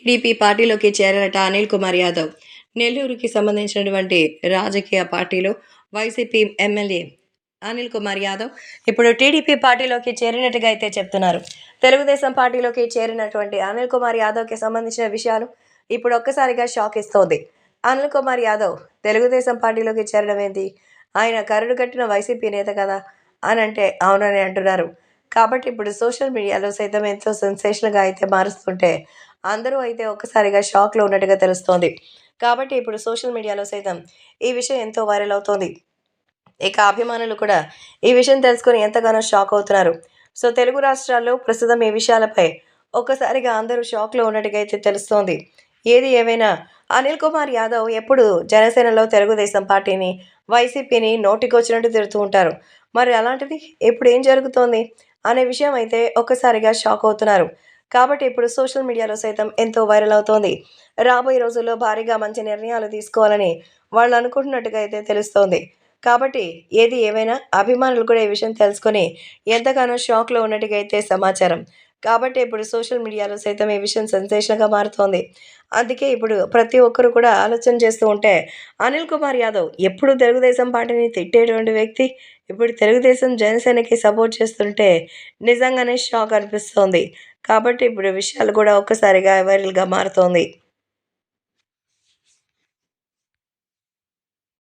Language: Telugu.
టీడీపీ పార్టీలోకి చేరారట అనిల్ కుమార్ యాదవ్. నెల్లూరుకి సంబంధించినటువంటి రాజకీయ పార్టీలో వైసీపీ ఎమ్మెల్యే అనిల్ కుమార్ యాదవ్ ఇప్పుడు టీడీపీ పార్టీలోకి చేరినట్టుగా అయితే చెప్తున్నారు. తెలుగుదేశం పార్టీలోకి చేరినటువంటి అనిల్ కుమార్ యాదవ్కి సంబంధించిన విషయాలు ఇప్పుడు ఒక్కసారిగా షాక్ ఇస్తోంది. అనిల్ కుమార్ యాదవ్ తెలుగుదేశం పార్టీలోకి చేరడం ఏంటి? ఆయన కరుడు కట్టిన వైసీపీ నేత కదా అని అంటే అవునని అంటున్నారు. కాబట్టి ఇప్పుడు సోషల్ మీడియాలో సైతం ఎంతో సెన్సేషన్గా అయితే మారుస్తుంటే అందరూ అయితే ఒక్కసారిగా షాక్లో ఉన్నట్టుగా తెలుస్తోంది. కాబట్టి ఇప్పుడు సోషల్ మీడియాలో సైతం ఈ విషయం ఎంతో వైరల్ అవుతోంది. ఇక అభిమానులు కూడా ఈ విషయం తెలుసుకొని ఎంతగానో షాక్ అవుతున్నారు. సో తెలుగు రాష్ట్రాల్లో ప్రస్తుతం ఈ విషయాలపై ఒక్కసారిగా అందరూ షాక్లో ఉన్నట్టుగా అయితే తెలుస్తోంది. ఏది ఏమైనా అనిల్ కుమార్ యాదవ్ ఎప్పుడు జనసేనలో తెలుగుదేశం పార్టీని వైసీపీని నోటికొచ్చినట్టు తిడుతూ ఉంటారు. మరి అలాంటిది ఇప్పుడు ఏం జరుగుతోంది అనే విషయం అయితే ఒక్కసారిగా షాక్ అవుతున్నారు. కాబట్టి ఇప్పుడు సోషల్ మీడియాలో సైతం ఎంతో వైరల్ అవుతోంది. రాబోయే రోజుల్లో భారీగా మంచి నిర్ణయాలు తీసుకోవాలని వాళ్ళు అనుకుంటున్నట్టుగా అయితే తెలుస్తోంది. కాబట్టి ఏది ఏమైనా అభిమానులు కూడా ఈ విషయం తెలుసుకొని ఎంతగానో షాక్లో ఉన్నట్టుగా అయితే సమాచారం. కాబట్టి ఇప్పుడు సోషల్ మీడియాలో సైతం ఈ విషయం సెన్సేషన్గా మారుతోంది. అందుకే ఇప్పుడు ప్రతి ఒక్కరు కూడా ఆలోచన చేస్తూ ఉంటే అనిల్ కుమార్ యాదవ్ ఎప్పుడు తెలుగుదేశం పార్టీని తిట్టేటువంటి వ్యక్తి ఇప్పుడు తెలుగుదేశం జనసేనకి సపోర్ట్ చేస్తుంటే నిజంగానే షాక్ అనిపిస్తోంది. కాబట్టి ఇప్పుడు విషయాలు కూడా ఒక్కసారిగా వైరల్గా మారుతోంది.